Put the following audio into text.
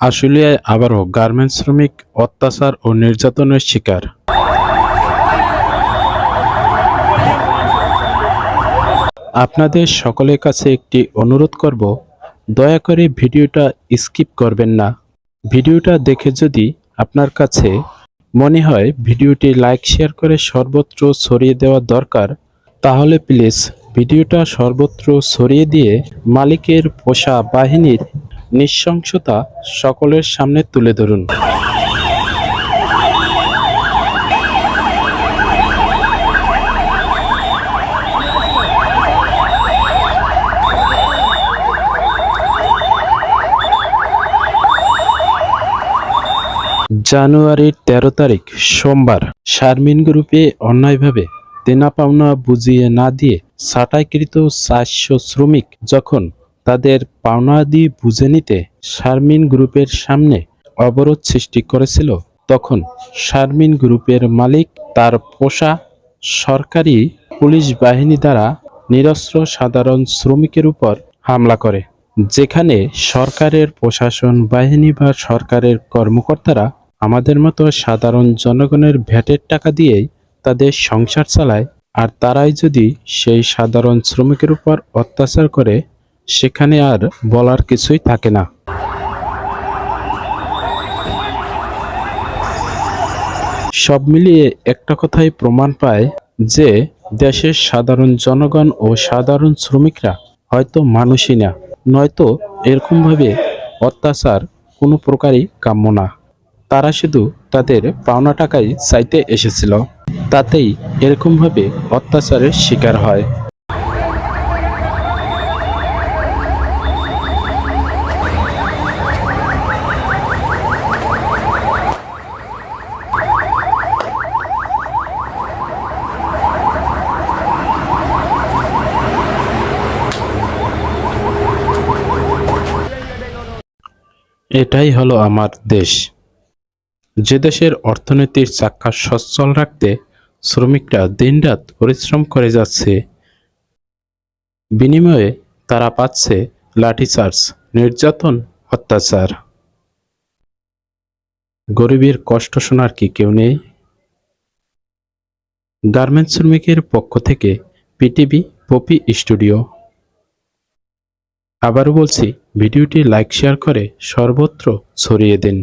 আশুলিয়ায় আবারও গার্মেন্টস শ্রমিক, অত্যাচার ও নির্যাতনের শিকার। আপনাদের সকলের কাছে একটি অনুরোধ করব, দয়া করে ভিডিওটা স্কিপ করবেন না। ভিডিওটা দেখে যদি আপনার কাছে মনে হয় ভিডিওটি লাইক, শেয়ার করে সর্বত্র ছড়িয়ে দেওয়া দরকার, তাহলে প্লিজ ভিডিওটা সর্বত্র ছড়িয়ে দিয়ে মালিকের পোষা বাহিনীর নৃশংসতা সকলের সামনে তুলে ধরুন। জানুয়ারির তেরো তারিখ, সোমবার। শারমিন গ্রুপে অন্যায়ভাবে দেনা পাওনা বুঝিয়ে না দিয়ে ছাঁটাইকৃত চারশো শ্রমিক যখন তাদের পাওনাদি বুঝে নিতে শারমিন গ্রুপের সামনে অবরোধ সৃষ্টি করেছিল। তখন শারমিন গ্রুপের মালিক তার পোষা সরকারি পুলিশ বাহিনী দ্বারা নিরস্ত্র সাধারণ শ্রমিকের উপর হামলা করে, যেখানে সরকারের প্রশাসন বাহিনী বা সরকারের কর্মকর্তারা আমাদের মতো সাধারণ জনগণের ভ্যাটের টাকা দিয়েই তাদের সংসার চালায়, আর তারাই যদি সেই সাধারণ শ্রমিকের উপর অত্যাচার করে সেখানে আর বলার কিছুই থাকে না। সব মিলিয়ে একটা কথাই প্রমাণ পায় যে দেশের সাধারণ জনগণ ও সাধারণ শ্রমিকরা হয়তো মানুষই না, নয়তো এরকমভাবে অত্যাচার কোনো প্রকারই কাম্য না। তারা শুধু তাদের পাওনা টাকাই চাইতে এসেছিল। তাতেই এরকমভাবে অত্যাচারের শিকার হয়। এটাই হলো আমার দেশ। যে দেশের অর্থনীতির চাক্কা সচ্ছল রাখতে শ্রমিকরা দিনরাত পরিশ্রম করে যাচ্ছে, বিনিময়ে তারা পাচ্ছে লাঠিচার্জ, নির্যাতন, অত্যাচার। গরিবের কষ্ট শোনার কি কেউ নেই? গার্মেন্টস শ্রমিকের পক্ষ থেকে পিটিভি পপি স্টুডিও। আবারও বলছি ভিডিওটি লাইক শেয়ার করে সর্বত্র ছড়িয়ে দিন।